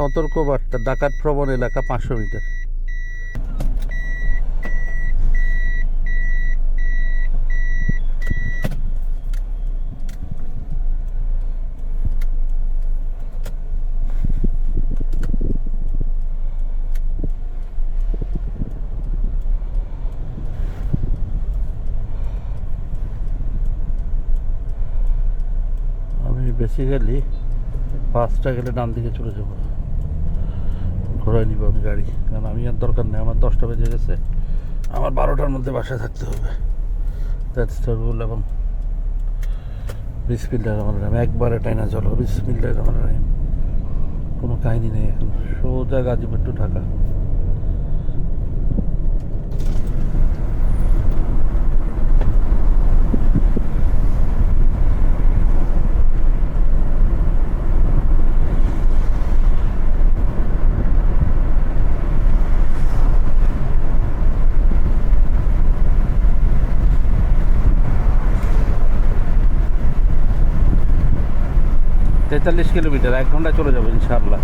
সতর্ক বার্তা ডাকাত প্রবণ এলাকা পাঁচশো মিটার। বেসিক্যালি পাঁচটা গেলে ডান দিকে চলে যাব। ঘোরায় নিব আমি গাড়ি। কারণ আমি আর দরকার নেই, আমার দশটা বেজে গেছে। আমার বারোটার মধ্যে বাসায় থাকতে হবে। রুল এবং বিসমিল্লাহ রহমান রাহিম। একবারে টাইনা চলো বিসমিল্লাহ রহমান রাহিম। কোনো কাহিনী নেই এখন। সোজা গাজীপুর টু ঢাকা। তেতাল্লিশ কিলোমিটার এক ঘণ্টা চলে যাব ইনশাআল্লাহ।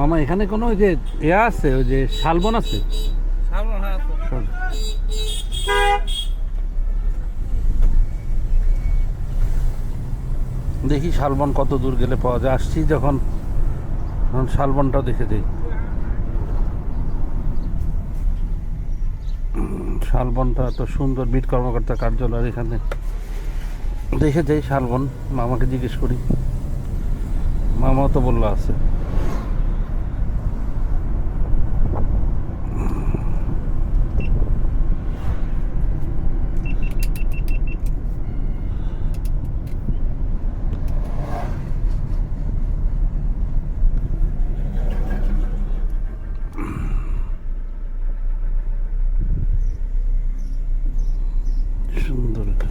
মামা এখানে কোনো ওই যে এ আছে ওই যে শালবন আছে? হ্যাঁ। দেখি শালবন কত দূর গেলে পাওয়া যায়। আসছি যখন তখন শালবনটা দেখে দিই। শালবনটা এত সুন্দর বিট কর্মকর্তা কার্যালয় এখানে। দেখে যাই শালবন মামাকে জিজ্ঞেস করি। মামাও তো বলল আছে। সুন্দর এটা।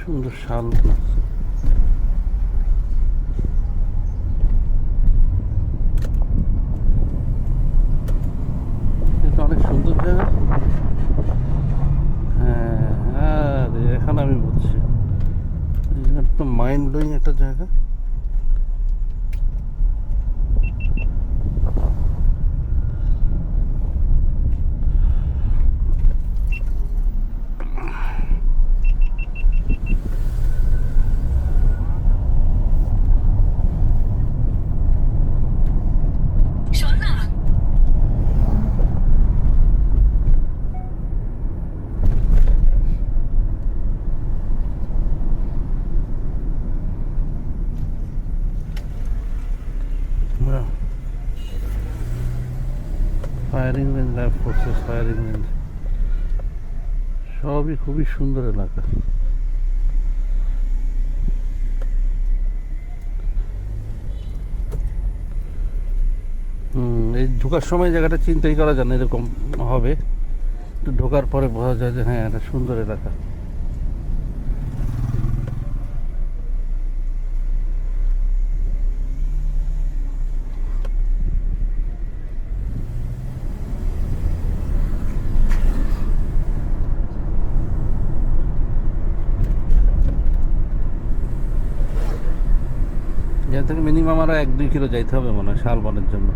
সুন্দর শাল না অনেক সুন্দর জায়গা হ্যাঁ আরে, এখন আমি বলছি মাইন্ড ব্লোয়িং একটা জায়গা শোন না firing range lab forces fire engine সবই খুবই সুন্দর এলাকা। হুম, এই ঢোকার সময় জায়গাটা চিন্তাই করা যায় না, এরকম হবে। ঢোকার পরে বোঝা যায় যে হ্যাঁ এটা সুন্দর এলাকা। এখান থেকে মিনিমাম আরও এক, দুই কিলো যাইতে হবে মনে হয় শালবনের জন্য।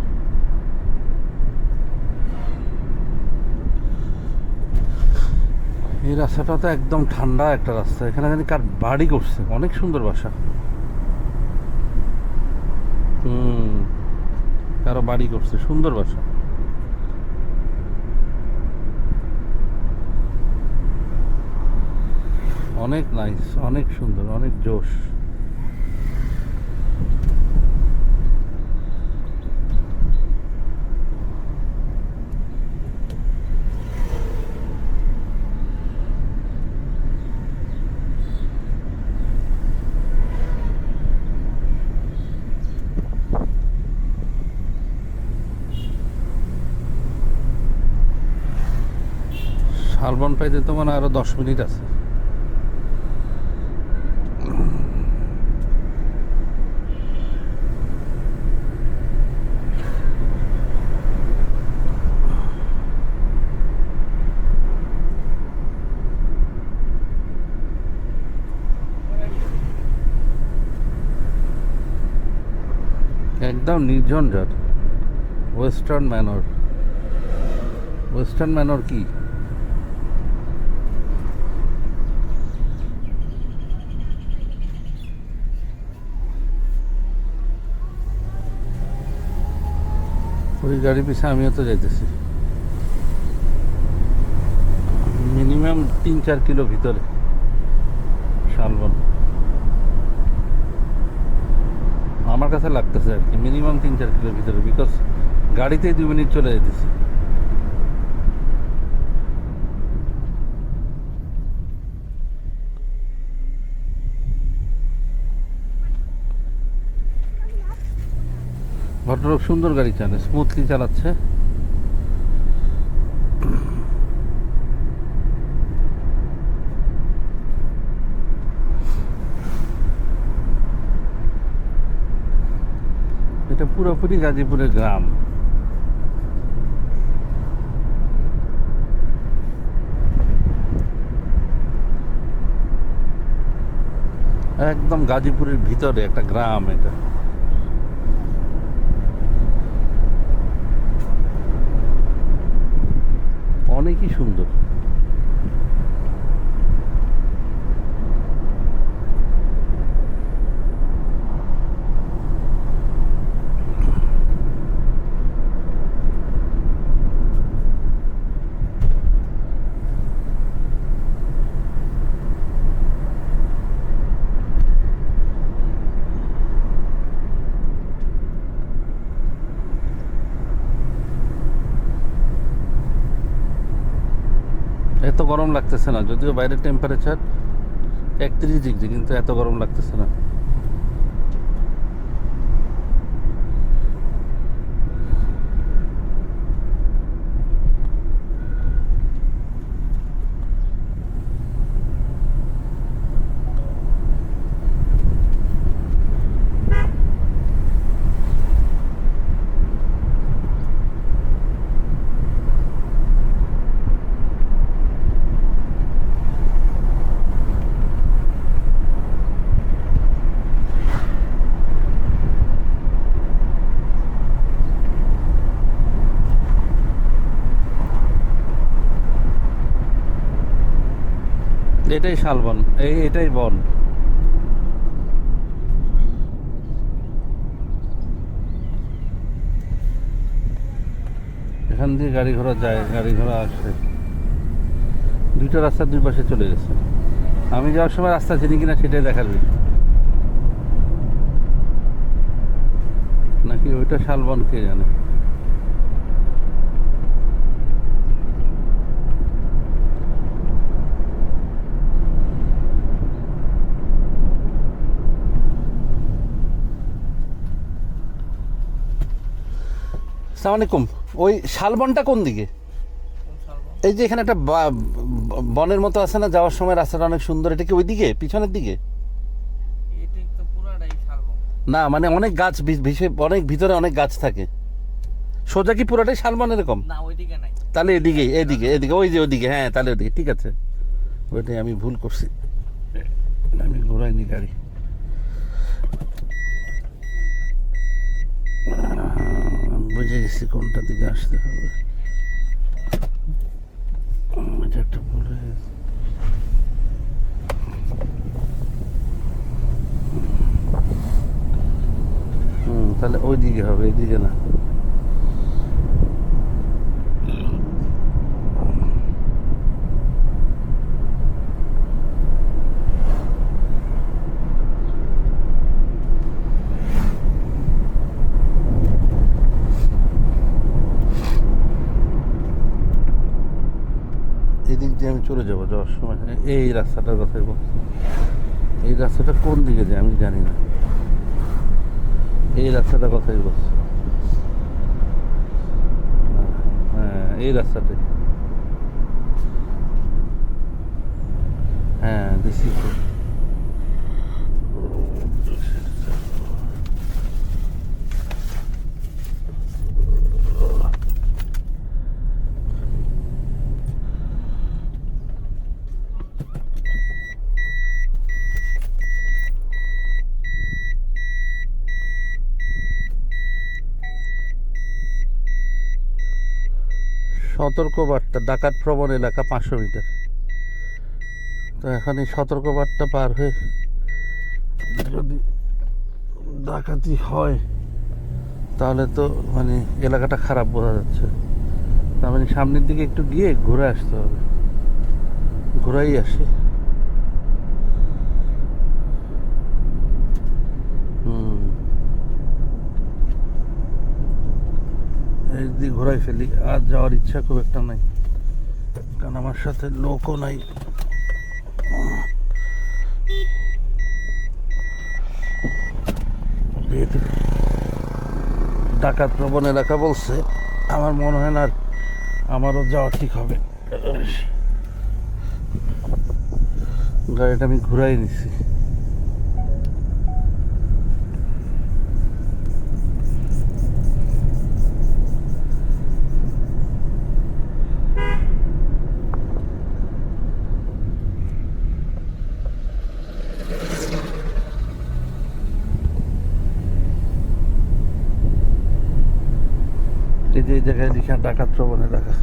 এই রাস্তাটা তো একদম ঠান্ডা একটা রাস্তা। এখানে জানি কার বাড়ি করছে। অনেক সুন্দর বাসা। হুম, কারও বাড়ি করছে। সুন্দর বাসা। অনেক নাইস অনেক সুন্দর, অনেক জোশ। শালবন পাইতে তো মানে আরও দশ মিনিট আছে। একদম জাত ওয়েস্টার্ন ম্যানর ওয়েস্টার্ন ম্যানর কি? ওই গাড়ি পিছনে আমিও তো যাইতেছি। মিনিমাম তিন, চার কিলো ভিতরে শালবন। আমার কাছে লাগতেছে আর কি, মিনিমাম তিন, চার কিলোর ভিতরে বিকজ গাড়িতেই দু মিনিট চলে যেতেছি ভদ্রলোক সুন্দর গাড়ি চালায় স্মুথলি চালাচ্ছে। এটা পুরোপুরি গাজীপুরের গ্রাম। একদম গাজীপুরের ভিতরে একটা গ্রাম এটা। অনেকই সুন্দর। গরম লাগতেছে না যদিও বাইরের টেম্পারেচার একত্রিশ ডিগ্রি কিন্তু এত গরম লাগতেছে না। এটাই শালবন এই এটাই বন। এখান দিয়ে গাড়ি ঘোড়া যায়, গাড়ি ঘোড়া আসে। দুইটা রাস্তা দুই পাশে চলে গেছে। আমি যাওয়ার সময় রাস্তা চিনি কিনা সেটাই দেখার বিষয়। নাকি ওইটা শালবন কে জানে? সালাম আলাইকুম ওই শালবনটা কোন দিকে? এই যে এখানে একটা বনের মতো আছে না যাওয়ার সময় রাস্তাটা অনেক সুন্দর। এটা কি ওই দিকে? পিছনের দিকে না মানে অনেক গাছ অনেক ভিতরে অনেক গাছ থাকে। সোজা কি পুরোটাই শালবন এরকম? ওইদিকে তাহলে এদিকে এদিকে এদিকে ওই যে ওদিকে হ্যাঁ তাহলে ওদিকে ঠিক আছে। ওইটাই আমি ভুল করছি। আমি ঘোরাইনি গাড়ি। বুঝে গেছি, কোনটা দিকে আসতে হবে এটা একটা ভুল হয়ে গেছে। তাহলে ওই দিকে হবে, এদিকে না এদিক দিয়ে আমি চলে যাব, যাওয়ার সময়। এই রাস্তাটার কথাই বলছি। এই রাস্তাটা কোন দিকে যায় আমি জানি না। এই রাস্তাটা কথাই বলছি। হ্যাঁ এই রাস্তাটাই হ্যাঁ দিস তো। সতর্ক বার্তা ডাকাত প্রবণ এলাকা পাঁচশো মিটার। তো এখন এই সতর্কবার্তা পার হয়ে যদি ডাকাতি হয়, তাহলে তো মানে এলাকাটা খারাপ বোঝা যাচ্ছে। তার মানে সামনের দিকে একটু গিয়ে ঘুরে আসতে হবে। ঘুরাই আসি হুম এই দিকে ঘোরাই ফেলি, আর যাওয়ার ইচ্ছা খুব একটা নাই। কারণ আমার সাথে লোকও নাই। ডাকাত প্রবণ এলাকা বলছে, আমার মনে হয় না আমারও যাওয়া ঠিক হবে। গাড়িটা আমি ঘুরাই নিছি। জায়গায় লিখা ডাকাত প্রবণ এলাকা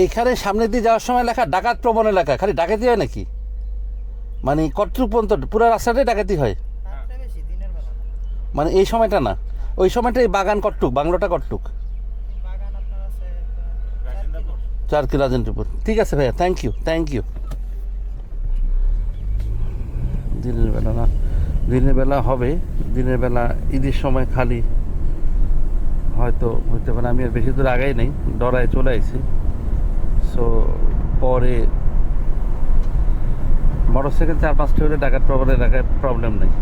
এইখানে সামনে দিয়ে যাওয়ার সময় লেখা ডাকাত প্রবণ এলাকা। খালি ডাকাতি হয় নাকি? মানে পর্যন্ত পুরো রাস্তাটাই ডাকাতি হয়। মানে এই সময়টা না। ওই সময়টা এই বাগান কটটুক, বাংলোটা কটটুক। চার। কি রাজেন্দ্রপুর। ঠিক আছে ভাইয়া থ্যাংক ইউ থ্যাংক ইউ দিনের বেলা না, দিনের বেলা হবে। দিনের বেলা ঈদের সময় খালি হয়তো হইতে পারে, আমি আর বেশি দূর আগাই নেই, ডরায় চলে আইছি। সো পরে মোটরসাইকেল চার পাঁচটা হলে ডাকার প্রবলেম এলাকায় প্রবলেম নেই।